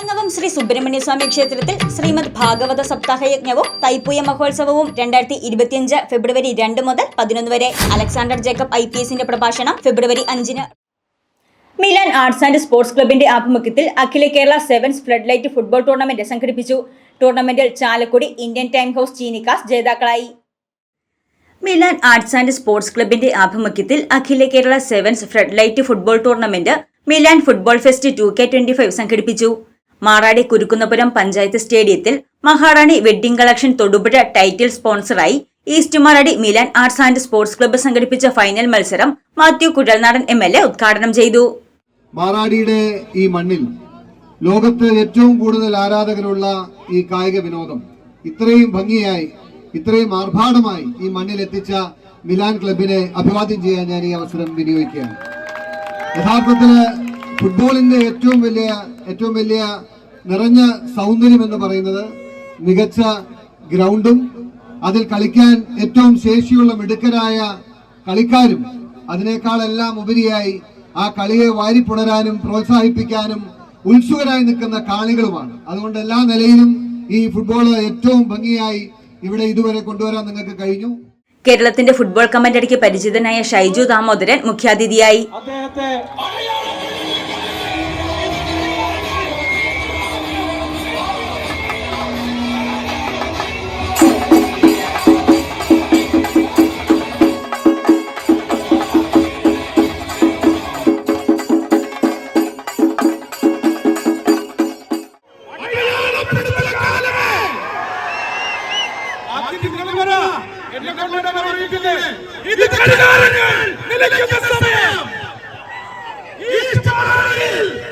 മേലങ്ങവം ശ്രീ സുബ്രഹ്മണ്യ സ്വാമി ക്ഷേത്രത്തിൽ ശ്രീമദ് ഭാഗവത സപ്താഹ യജ്ഞവും തൈപ്പൂയ മഹോത്സവവും രണ്ടായിരത്തി ഇരുപത്തിയഞ്ച് ഫെബ്രുവരി രണ്ട് മുതൽ പതിനൊന്ന് വരെ. അലക്സാണ്ടർ ജേക്കബ് ഐ പി എസിന്റെ പ്രഭാഷണം ഫെബ്രുവരി അഞ്ചിന്. മിലാൻ ആർട്സ് ആൻഡ് സ്പോർട്സ് ക്ലബിന്റെ ആഭിമുഖ്യത്തിൽ അഖില Kerala sevens flood light football tournament സംഘടിപ്പിച്ചു. ടൂർണമെന്റിൽ Chalakudy Indian time house Cheenikkas ജേതാക്കളായി. മിലാൻ ആർട്സ് ആൻഡ് സ്പോർട്സ് ക്ലബിന്റെ ആഭിമുഖ്യത്തിൽ അഖില Kerala sevens flood light football tournament Milan football fest two K twenty five സംഘടിപ്പിച്ചു. മാറാടി കുരുക്കുന്നപുരം പഞ്ചായത്ത് സ്റ്റേഡിയത്തിൽ Maharani wedding collection Thodupuzha title സ്പോൺസറായി east Maradi Milan arts and sports club സംഘടിപ്പിച്ച final മത്സരം Mathew Kuzhalnadan M L A ഉദ്ഘാടനം ചെയ്തു. മാറാടിയുടെ ഈ മണ്ണിൽ ലോകത്ത് ഏറ്റവും കൂടുതൽ ആരാധകരുള്ള ഈ കായിക വിനോദം ഇത്രയും ഭംഗിയായി ഇത്രയും ആർഭാടമായി ഈ മണ്ണിൽ എത്തിച്ച മിലാൻ ക്ലബിനെ അഭിവാദ്യം ചെയ്യാൻ ഞാൻ ഈ അവസരം വിനിയോഗിക്കുകയാണ്. യഥാർത്ഥത്തിൽ ഫുട്ബോളിന്റെ ഏറ്റവും വലിയ ഏറ്റവും വലിയ നിറഞ്ഞ സൗന്ദര്യം എന്ന് പറയുന്നത് മികച്ച ഗ്രൗണ്ടും അതിൽ കളിക്കാൻ ഏറ്റവും ശേഷിയുള്ള മിടുക്കരായ കളിക്കാരും അതിനേക്കാളെല്ലാം ഉപരിയായി ആ കളിയെ വാരിപ്പുണരാനും പ്രോത്സാഹിപ്പിക്കാനും ഉത്സുകരായി നിൽക്കുന്ന കാണികളുമാണ്. അതുകൊണ്ട് എല്ലാ നിലയിലും ഈ ഫുട്ബോൾ ഏറ്റവും ഭംഗിയായി ഇവിടെ ഇതുവരെ കൊണ്ടുവരാൻ നിങ്ങൾക്ക് കഴിഞ്ഞു. കേരളത്തിന്റെ ഫുട്ബോൾ കമന്റടിക്ക് പരിചിതനായ ഷൈജു ദാമോദരൻ മുഖ്യാതിഥിയായി. അദ്ദേഹത്തെ ഇത് നിലയ്ക്കുന്ന സമയം. ഈ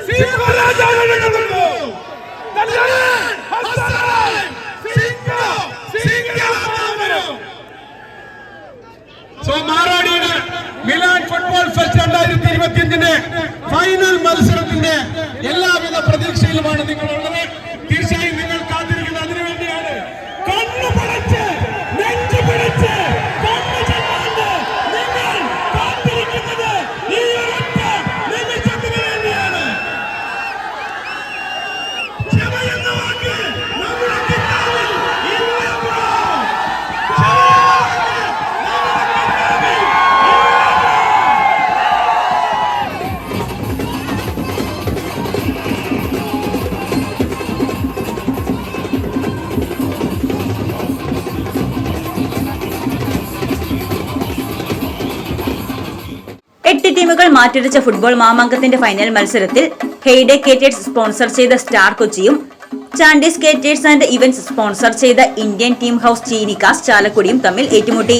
സിംഹം. So Milan football fest final മത്സരത്തിന്റെ എല്ലാവിധ പ്രതീക്ഷയിലുമാണ് നിങ്ങളുള്ളത്. തീർച്ചയായും എട്ട് ടീമുകൾ മാറ്റുരച്ച ഫുട്ബോൾ മാമാങ്കത്തിന്റെ ഫൈനൽ മത്സരത്തിൽ ഹെയ്ഡെ കേറ്റേഴ്സ് സ്പോൺസർ ചെയ്ത star കൊച്ചിയും Chandy's caterers and events sponsor ചെയ്ത ഇന്ത്യൻ ടീം ഹൌസ് ചീനിക്കാസ് ചാലക്കുടിയും തമ്മിൽ ഏറ്റുമുട്ടി.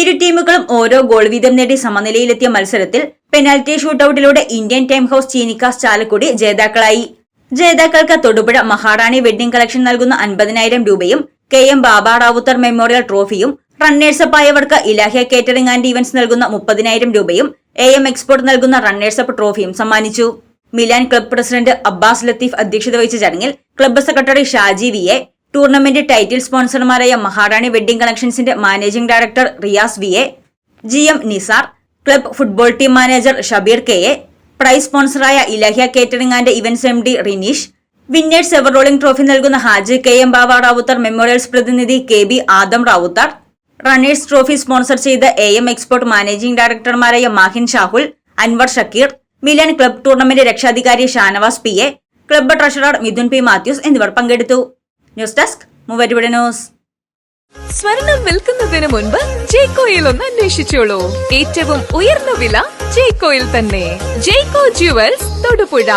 ഇരു ടീമുകളും ഓരോ ഗോൾ വീതം നേടി സമനിലയിലെത്തിയ മത്സരത്തിൽ penalty ഷൂട്ടൌട്ടിലൂടെ Indian time house Cheenikkas Chalakudy ജേതാക്കളായി. ജേതാക്കൾക്ക് തൊടുപുഴ മഹാറാണി വെഡ്ഡിംഗ് കളക്ഷൻ നൽകുന്ന അൻപതിനായിരം രൂപയും K M Baba Rawther memorial ട്രോഫിയും runners up ആയവർക്ക് ഇലാഹിയ കേറ്ററിംഗ് ആൻഡ് ഇവന്റ്സ് നൽകുന്ന മുപ്പതിനായിരം രൂപയും എ എം എക്സ്പോർട്ട് നൽകുന്ന റണ്ണേഴ്സപ്പ് ട്രോഫിയും സമ്മാനിച്ചു. Milan club president Abbas Latheef അധ്യക്ഷത വഹിച്ച ചടങ്ങിൽ club secretary Shaji V A tournament title സ്പോൺസർമാരായ Maharani wedding കളക്ഷൻസിന്റെ managing director Riyas V A G M Nisar club football team manager Shabeer K A prize സ്പോൺസറായ Ilahya catering and events M D Rineesh winners ever rolling trophy നൽകുന്ന Haji K M Bava Rawther memorials പ്രതിനിധി K B Adam Rawther runners trophy sponsor ചെയ്ത A M export managing ഡയറക്ടർമാരായ Mahin Shahul Anwar Shakeer Milan club tournament രക്ഷാധികാരി Shanavas P A club treasurer Mithun P Mathews എന്നിവർ പങ്കെടുത്തു. News desk മൂവരുവിടെ news സ്വർണം വിൽക്കുന്നതിന് മുൻപ് ജേക്കോയിൽ ഒന്ന് അന്വേഷിച്ചോളൂ ഏറ്റവും ഉയർന്ന വില ജേക്കോയിൽ തന്നെ. ജേക്കോ ജുവൽസ് തൊടുപുഴ.